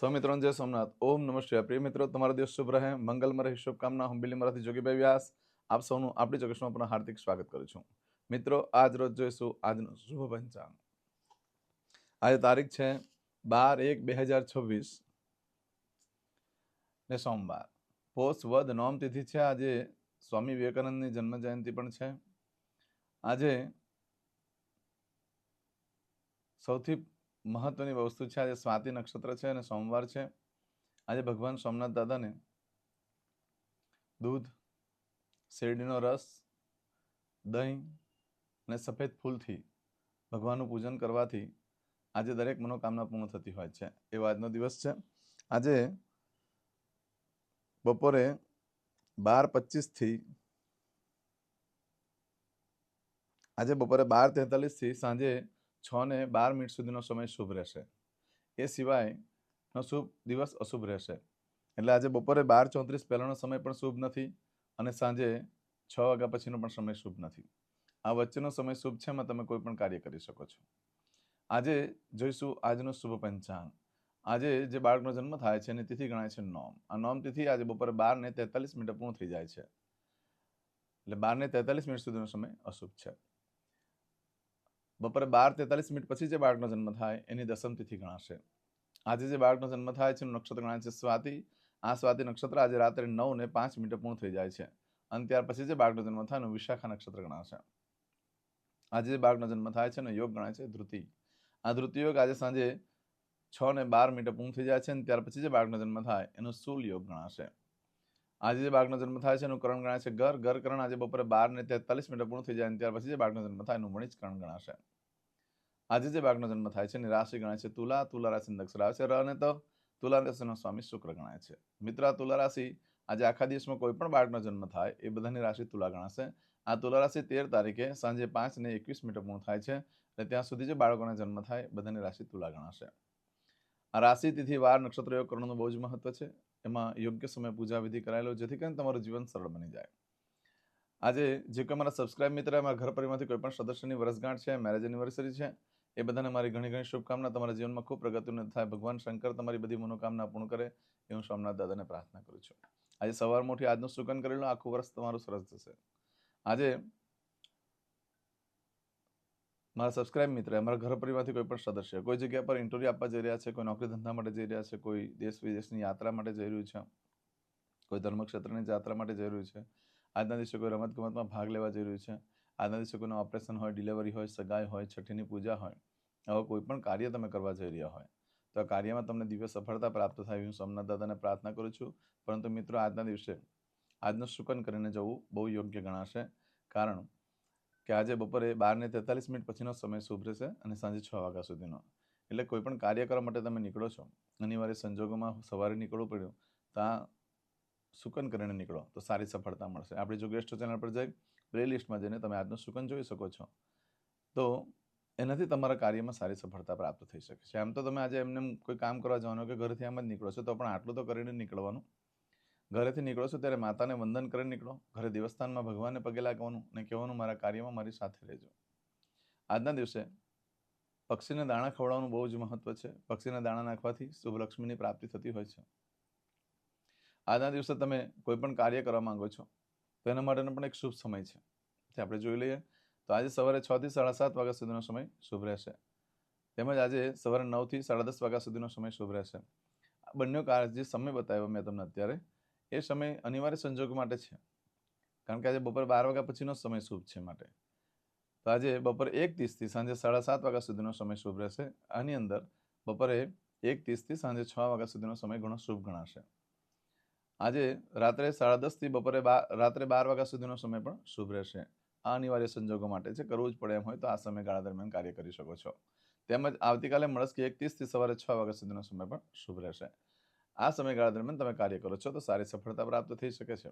સ્વમિત્રોન જય સોમનાથ. ઓમ નમઃ શિવાય પ્રિય મિત્રો, તમારો દિવસ શુભ રહે. મંગલમાં રહી શુભકામના. હું બિલીમરાથી જોગીભાઈ વ્યાસ. આપ સૌનું આપણી ચોકસમાં પણ હાર્દિક સ્વાગત કરું છું. મિત્રો, આજ રોજ જોઈશું આજનું શુભ પંચાંગ. આજે તારીખ છે બાર એક બે હજાર છવ્વીસ ને સોમવાર. પોષ વદ નોમ તિથિ છે. આજે સ્વામી વિવેકાનંદની જન્મ જયંતિ પણ છે. આજે સૌથી મહત્વની વસ્તુ છે. આજે સ્વાતિ નક્ષત્ર છે અને સોમવાર છે. આજે ભગવાન સોમનાથ દાદાને દૂધ, શેરડીનો રસ, દહીં અને સફેદ ફૂલથી ભગવાનનું પૂજન કરવાથી આજે દરેક મનોકામના પૂર્ણ થતી હોય છે. એવો આજનો દિવસ છે. આજે બપોરે બાર પચીસથી આજે બપોરે બાર તેતાલીસથી સાંજે છ ને બાર મિનિટ સુધીનો સમય શુભ રહેશે. એ સિવાયનો શુભ દિવસ અશુભ રહેશે. એટલે આજે બપોરે બાર ચોત્રીસ પહેલાંનો સમય પણ શુભ નથી અને સાંજે છ વાગ્યા પછીનો પણ સમય શુભ નથી. આ વચ્ચેનો સમય શુભ છે એમાં તમે કોઈ પણ કાર્ય કરી શકો છો. આજે જોઈશું આજનો શુભ પંચાંગ. આજે જે બાળકનો જન્મ થાય છે એની તિથિ ગણાય છે નોમ. આ નોમ તિથિ આજે બપોરે બાર ને તેતાલીસ મિનિટે પૂર્ણ થઈ જાય છે. એટલે બાર ને તેતાલીસ મિનિટ સુધીનો સમય અશુભ છે. બપોરે બાર તેતાલીસ મિનિટ પછી જે બાળકનો જન્મ થાય, એની દસમ તિથિ ગણાશે. આજે જે બાળકનો જન્મ થાય છે નક્ષત્ર ગણાય છે સ્વાતિ. આ સ્વાતિ નક્ષત્ર આજે રાત્રે નવ ને પાંચ મિનિટે પૂર્ણ થઈ જાય છે. અને ત્યાર પછી જે બાળકનો જન્મ થાય, એનું વિશાખા નક્ષત્ર ગણાશે. આજે જે બાળકનો જન્મ થાય છે, એનો યોગ ગણાય છે ધૃતિ આ ધૃતિ યોગ આજે સાંજે છ ને બાર મિનિટે પૂર્ણ થઈ જાય છે અને ત્યાર પછી જે બાળકનો જન્મ થાય, એનો સૂલ યોગ ગણાશે. આજે જે બાળકનો જન્મ થાય છે એનું કરણ ગણાય છે ઘર. ઘર કરણ આજે બપોરે બાર ને તેતાલીસ મિનિટે પૂર્ણ થઈ જાય ત્યાર પછી જે બાળકનો જન્મ થાય એનું મણિજ કરણ ગણાશે. આજે જે બાળકનો જન્મ થાય છે એની રાશિ ગણાય છે તુલા. તુલા રાશિ અક્ષર આવે ર અને તો. તુલા રાશિનો સ્વામી શુક્ર ગણાય છે. મિત્ર તુલા રાશિ આજે આખા દિવસમાં કોઈ પણ બાળકનો જન્મ થાય એ બધાની રાશિ તુલા ગણાશે. આ તુલા રાશિ તેર તારીખે સાંજે પાંચ ને એકવીસ મિનિટે પૂર્ણ થાય છે એટલે ત્યાં સુધી જે બાળકોના જન્મ થાય બધાની રાશિ તુલા ગણાશે. આ રાશિ તિથિ વાર નક્ષત્ર યોગ કરવાનું બહુ જ મહત્વ છે. એમાં યોગ્ય સમયે પૂજા વિધિ કરાયેલો જેથી કરીને તમારું જીવન સરળ બની જાય. આજે જે કોઈ મારા સબસ્ક્રાઇબ મિત્ર એમાં ઘર પરિવારમાંથી કોઈ પણ સદસ્યની વર્ષગાંઠ છે મેરેજ એનિવર્સરી છે, એ બધાને મારી ઘણી ઘણી શુભકામના. તમારા જીવનમાં ખૂબ પ્રગતિને થાય. ભગવાન શંકર તમારી બધી મનોકામના પૂર્ણ કરે એ હું સોમનાથ દાદાને પ્રાર્થના કરું છું. આજે સવાર મોટી આજનું સુકન કરેલું આખું વર્ષ તમારું સરસ જશે. આજે મારા સબસ્ક્રાઇબ મિત્ર અમારા ઘર પરિવારથી કોઈ પણ સદસ્ય, કોઈ જગ્યા પર ઇન્ટરવ્યુ આપવા જઈ રહ્યા છે, કોઈ નોકરી ધંધા માટે જઈ રહ્યા છે, કોઈ દેશ વિદેશની યાત્રા માટે જઈ રહ્યું છે, કોઈ ધર્મક્ષેત્રની યાત્રા માટે જઈ રહ્યું છે, આજના દિવસે કોઈ રમત ગમતમાં ભાગ લેવા જઈ રહ્યું છે, આજના દિવસે કોઈનું ઓપરેશન હોય ડિલિવરી હોય, સગાઈ હોય, છઠ્ઠીની પૂજા હોય, આવા કોઈ પણ કાર્ય તમે કરવા જઈ રહ્યા હોય, તો આ કાર્યમાં તમને દિવ્ય સફળતા પ્રાપ્ત થાય. હું સોમનાથ દાદાને પ્રાર્થના કરું છું. પરંતુ મિત્રો, આજના દિવસે આજનું શુકન કરીને જવું બહુ યોગ્ય ગણાશે. કારણ કે આજે બપોરે બાર ને તેતાલીસ મિનિટ પછીનો સમય શુભ રહેશે અને સાંજે છ વાગ્યા સુધીનો. એટલે કોઈ પણ કાર્ય કરવા માટે તમે નીકળો છો. અનિવાર્ય સંજોગોમાં સવારે નીકળવું પડ્યું, તો આ સુકન કરીને નીકળો, તો સારી સફળતા મળશે. આપણી જો ગેસ્ટ ચેનલ પર જઈ પ્લે લિસ્ટમાં જઈને તમે આજનું સુકન જોઈ શકો છો. તો એનાથી તમારા કાર્યમાં સારી સફળતા પ્રાપ્ત થઈ શકે છે. આમ તો તમે આજે એમને કોઈ કામ કરવા જવાનું કે ઘરેથી આમ જ નીકળો છો, તો પણ આટલું તો કરીને નીકળવાનું. ઘરેથી નીકળો છો ત્યારે માતાને વંદન કરીને નીકળો. ઘરે દેવસ્થાનમાં ભગવાનને પગે લાગવાનું અને કહેવાનું મારા કાર્યમાં મારી સાથે રહેજો. આજના દિવસે પક્ષીને દાણા ખવડાવવાનું બહુ જ મહત્વ છે. પક્ષીને દાણા નાખવાથી શુભલક્ષ્મીની પ્રાપ્તિ થતી હોય છે. આજના દિવસે તમે કોઈ પણ કાર્ય કરવા માંગો છો, તો એના માટેનો પણ એક શુભ સમય છે. તે આપણે જોઈ લઈએ. તો આજે સવારે છ થી સાડા સાત વાગ્યા સુધીનો સમય શુભ રહેશે. તેમજ આજે સવારે નવથી સાડા દસ વાગ્યા સુધીનો સમય શુભ રહેશે. બંને જે સમય બતાવ્યો મેં તમને અત્યારે એ સમય અનિવાર્ય સંજોગ માટે છે. કારણ કે આજે બપોર બાર વાગ્યા પછીનો સમય શુભ છે માટે. તો આજે બપોરે એક ત્રીસથી સાંજે સાડા સાત વાગ્યા સુધીનો સમય શુભ રહેશે. આની અંદર બપોરે એક ત્રીસથી સાંજે છ વાગ્યા સુધીનો સમય ઘણો શુભ ગણાશે. આજે રાત્રે સાડા દસથી બપોરે બાર રાત્રે બાર વાગ્યા સુધીનો સમય પણ શુભ રહેશે. આ અનિવાર્ય સંજોગો માટે છે. કરવું જ પડે એમ હોય તો આ સમયગાળા દરમિયાન કાર્ય કરી શકો છો. તેમજ આવતીકાલે મળસ્કી એક ત્રીસથી સવારે છ વાગ્યા સુધીનો સમય પણ શુભ રહેશે. આ સમયગાળા દરમિયાન તમે કાર્ય કરો છો, તો સારી સફળતા પ્રાપ્ત થઈ શકે છે.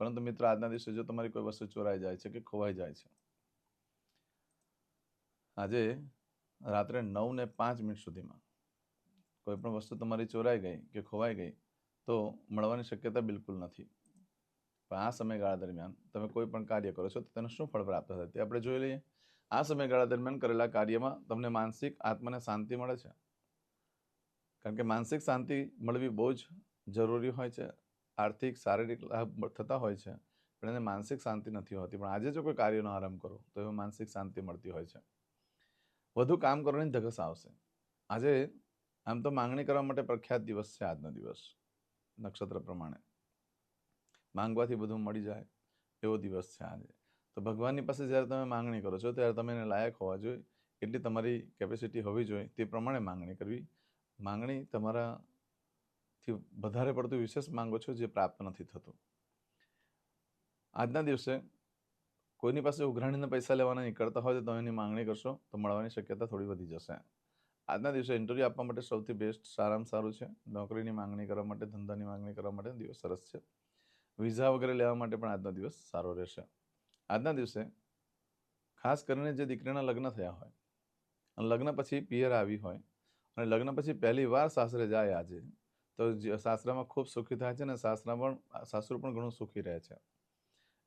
પરંતુ મિત્રો, આજના દિવસે જો તમારી કોઈ વસ્તુ ચોરાઈ જાય છે કે ખોવાઈ જાય છે, આજે રાત્રે નવ ને પાંચ મિનિટ સુધીમાં કોઈ પણ વસ્તુ તમારી ચોરાઈ ગઈ કે ખોવાઈ ગઈ, તો મળવાની શક્યતા બિલકુલ નથી. પણ આ સમયગાળા દરમિયાન તમે કોઈ પણ કાર્ય કરો છો, તો તેનું શું ફળ પ્રાપ્ત થાય તે આપણે જોઈ લઈએ. આ સમયગાળા દરમિયાન કરેલા કાર્યમાં તમને માનસિક આત્માને શાંતિ મળે છે. કારણ કે માનસિક શાંતિ મળવી બહુ જ જરૂરી હોય છે. આર્થિક, શારીરિક લાભ થતા હોય છે, પણ એને માનસિક શાંતિ નથી હોતી. પણ આજે જો કોઈ કાર્યનો આરંભ કરો, તો એમાં માનસિક શાંતિ મળતી હોય છે. વધુ કામ કરવાની ધગસ આવશે. આજે આમ તો માંગણી કરવા માટે પ્રખ્યાત દિવસ છે આજનો દિવસ, નક્ષત્ર પ્રમાણે. માંગવાથી બધું મળી જાય, એવો દિવસ છે આજે. તો ભગવાનની પાસે જ્યારે તમે માંગણી કરો છો, ત્યારે તમે એને લાયક હોવા જોઈએ. એટલી તમારી કેપેસિટી હોવી જોઈએ, તે પ્રમાણે માંગણી કરવી માંગણી તમારાથી વધારે પડતું વિશેષ માંગો છો જે પ્રાપ્ત નથી થતું. આજના દિવસે કોઈની પાસે ઉઘરાણીના પૈસા લેવાના નીકળતા હોય તો તમે એની માંગણી કરશો તો મળવાની શક્યતા થોડી વધી જશે. આજના દિવસે ઇન્ટરવ્યૂ આપવા માટે સૌથી બેસ્ટ સારામાં સારું છે. નોકરીની માંગણી કરવા માટે, ધંધાની માંગણી કરવા માટે દિવસ સરસ છે. વિઝા વગેરે લેવા માટે પણ આજનો દિવસ સારો રહેશે. આજના દિવસે ખાસ કરીને જે દીકરીના લગ્ન થયા હોય અને લગ્ન પછી પિયર આવી હોય અને લગ્ન પછી પહેલી વાર સાસરે જાય આજે. તો સાસરામાં ખૂબ સુખી થાય છે અને સાસરા પણ, સાસરું પણ ઘણું સુખી રહે છે.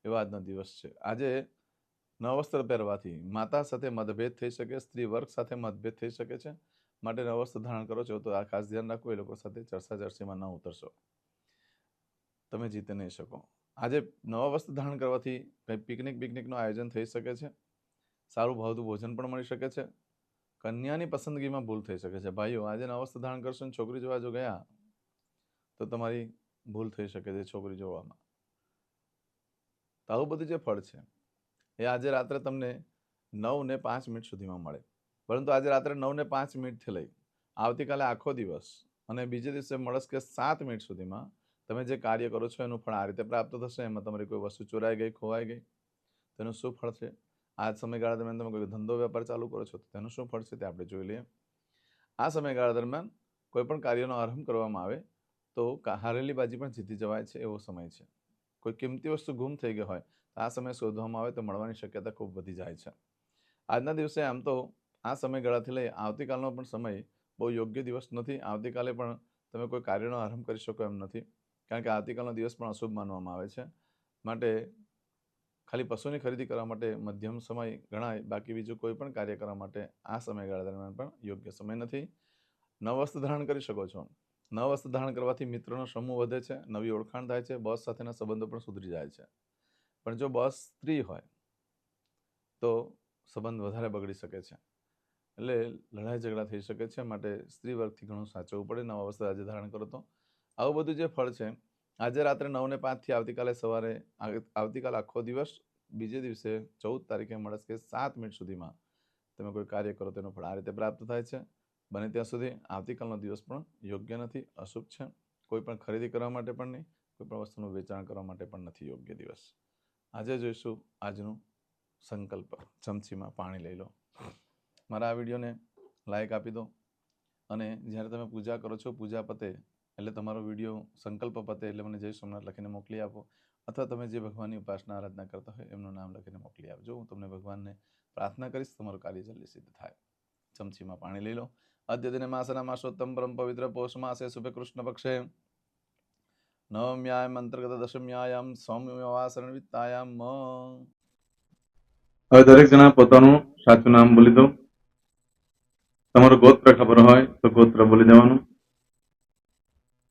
એવો આજનો દિવસ છે. આજે નવસ્ત્ર પહેરવાથી માતા સાથે મતભેદ થઈ શકે, સ્ત્રી વર્ગ સાથે મતભેદ થઈ શકે છે. માટે નવસ્ત્ર ધારણ કરો છો તો આ ખાસ ધ્યાન રાખો, એ લોકો સાથે ચર્ચા ચર્ચીમાં ન ઉતરશો. તમે જીતી નહીં શકો. આજે નવા વસ્ત્ર ધારણ કરવાથી કંઈ પિકનિક પિકનિકનું આયોજન થઈ શકે છે. સારું ભાવતું ભોજન પણ મળી શકે છે. કન્યાની પસંદગીમાં ભૂલ થઈ શકે છે. ભાઈઓ, આજે નવા ધારણ કરશો ને છોકરી જોવા જો ગયા, તો તમારી ભૂલ થઈ શકે છે છોકરી જોવામાં. તો આવું બધું જે ફળ છે, એ આજે રાત્રે તમને નવ ને પાંચ મિનિટ સુધીમાં મળે. પરંતુ આજે રાત્રે નવ ને પાંચ મિનિટથી લઈ, આવતીકાલે આખો દિવસ અને બીજે દિવસે મળસ કે સાત મિનિટ સુધીમાં તમે જે કાર્ય કરો છો, એનું ફળ આ રીતે પ્રાપ્ત થશે. એમાં તમારી કોઈ વસ્તુ ચોરાઈ ગઈ, ખોવાઈ ગઈ, તેનું શું ફળ છે? આ સમયગાળા દરમિયાન તમે કોઈ ધંધો વેપાર ચાલુ કરો છો, તો તેનું શું ફળ છે તે આપણે જોઈ લઈએ. આ સમયગાળા દરમિયાન કોઈ પણ કાર્યનો આરંભ કરવામાં આવે, તો હારેલી બાજી પણ જીતી જવાય છે એવો સમય છે. કોઈ કિંમતી વસ્તુ ગુમ થઈ ગઈ હોય, તો આ સમય શોધવામાં આવે તો મળવાની શક્યતા ખૂબ વધી જાય છે. આજના દિવસે આમ તો આ સમયગાળાથી લઈ આવતીકાલનો પણ સમય બહુ યોગ્ય દિવસ નથી. આવતીકાલે પણ તમે કોઈ કાર્યનો આરંભ કરી શકો એમ નથી. કારણ કે આવતીકાલનો દિવસ પણ અશુભ માનવામાં આવે છે. માટે ખાલી પશુની ખરીદી કરવા માટે મધ્યમ સમય ગણાય, બાકી બીજું કોઈ પણ કાર્ય કરવા માટે આ સમયગાળા દરમિયાન પણ યોગ્ય સમય નથી. નવ વસ્ત્ર ધારણ કરી શકો છો. નવ વસ્ત્ર ધારણ કરવાથી મિત્રોનો સમૂહ વધે છે, નવી ઓળખાણ થાય છે, બોસ સાથેના સંબંધો પણ સુધરી જાય છે. પણ જો બોસ સ્ત્રી હોય, તો સંબંધ વધારે બગડી શકે છે. એટલે લડાઈ ઝઘડા થઈ શકે છે, માટે સ્ત્રી વર્ગથી ઘણું સાચવવું પડે, નવા વસ્ત્ર આજે ધારણ કરો તો. આવું બધું જે ફળ છે આજે રાત્રે નવ ને પાંચથી આવતીકાલે સવારે આવતીકાલ આખો દિવસ, બીજે દિવસે ચૌદ તારીખે મળે કે સાત મિનિટ સુધીમાં તમે કોઈ કાર્ય કરો તેનો ફળ આ રીતે પ્રાપ્ત થાય છે. બને ત્યાં સુધી આવતીકાલનો દિવસ પણ યોગ્ય નથી, અશુભ છે. કોઈ પણ ખરીદી કરવા માટે પણ નહીં, કોઈ પણ વસ્તુનું વેચાણ કરવા માટે પણ નથી યોગ્ય દિવસ. આજે જોઈશું આજનું સંકલ્પ. ચમચીમાં પાણી લઈ લો. મારા આ વિડીયોને લાઈક આપી દો અને જ્યારે તમે પૂજા કરો છો, પૂજા પતે એટલે તમારો વીડિયો સંકલ્પ પતે એટલે મને જય સોમનાથ લખીને મોકલી આપો. અથવા તમે જે ભગવાનની ઉપાસના આરાધના કરતા હોય એમનું નામ લખીને મોકલી આપજો. હું તમને ભગવાનને પ્રાર્થના કરીશ, તમારું કાર્ય જલ્દી સિદ્ધ થાય. ચમચીમાં પાણી લઈ લો. અદ્ય દિને માસના માસોત્તમ પરમ પવિત્ર પોષ માસે શુભે કૃષ્ણ પક્ષે. નવમ્યામ અંતર્ગત દશમ્યાયામ સૌમ્યવાસરણ વિત્તાયામ હવે દરેક જણા પોતાનું સાચું નામ બોલી દો. તમારું ગોત્ર ખબર હોય તો ગોત્ર બોલી દેવાનું.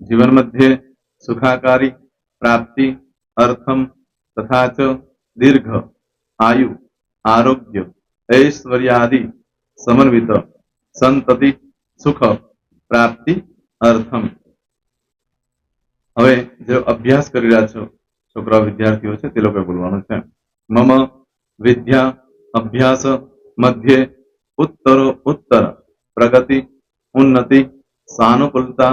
જીવન મધ્ય સુખાકારી અર્થમ તથા ચ દીર્ઘ, આયુ, આરોગ્ય, ઐશ્વર્યાદિ, સમન્વિત, સંતતિ, સુખ, પ્રાપ્તિ, અર્થમ. હવે જે અભ્યાસ કરી રહ્યા છો છોકરા વિદ્યાર્થીઓ છે, તે લોકોએ બોલવાનું છે. મમ વિદ્યા અભ્યાસ મધ્યે ઉત્તરો ઉત્તર, પ્રગતિ, ઉન્નતિ સાનુકૂલતા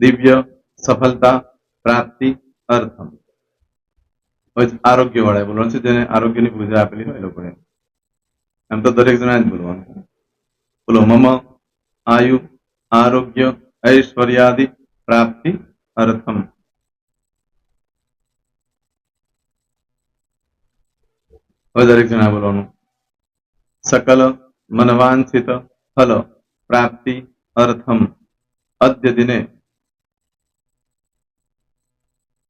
દિવ્ય સફળતા પ્રાપ્તિ અર્થમ હવે આરોગ્ય વાળા બોલવાનું છે જેને આરોગ્યની પૂજા આપેલી હોય એ લોકોએ એમ તો દરેક જણા જ બોલવાનું છે બોલો મમ આયુ આરોગ્ય ઐશ્વર્યાદિ પ્રાપ્તિ અર્થમ હવે દરેક જણા બોલવાનું સકલ મનવાંછિત ફલ પ્રાપ્તિ અર્થમ અદ્ય દિને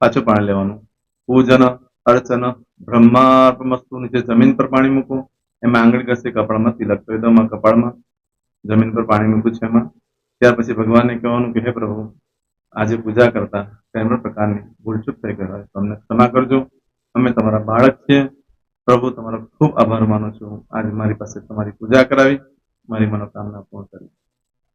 પાછું પાણી લેવાનું. પૂજન, અર્ચન બ્રહ્માર્પમસ્તુ નીચે જમીન પર પાણી મૂકો એમાં આંગળી ઘસે કપાળમાં તિલક કરી દો કપાળમાં. જમીન પર પાણી મૂકું છે એમાં. ત્યાર પછી ભગવાનને કહેવાનું કે, હે પ્રભુ, આજે પૂજા કરતા કંઈ પ્રકારની ભૂલચૂક થઈ ગઈ હોય. તમને ક્ષમા કરજો. અમે તમારા બાળક છીએ. પ્રભુ, તમારો ખૂબ આભાર માનું છું. આજે મારી પાસે તમારી પૂજા કરાવી. મારી મનોકામના પૂર્ણ કરી.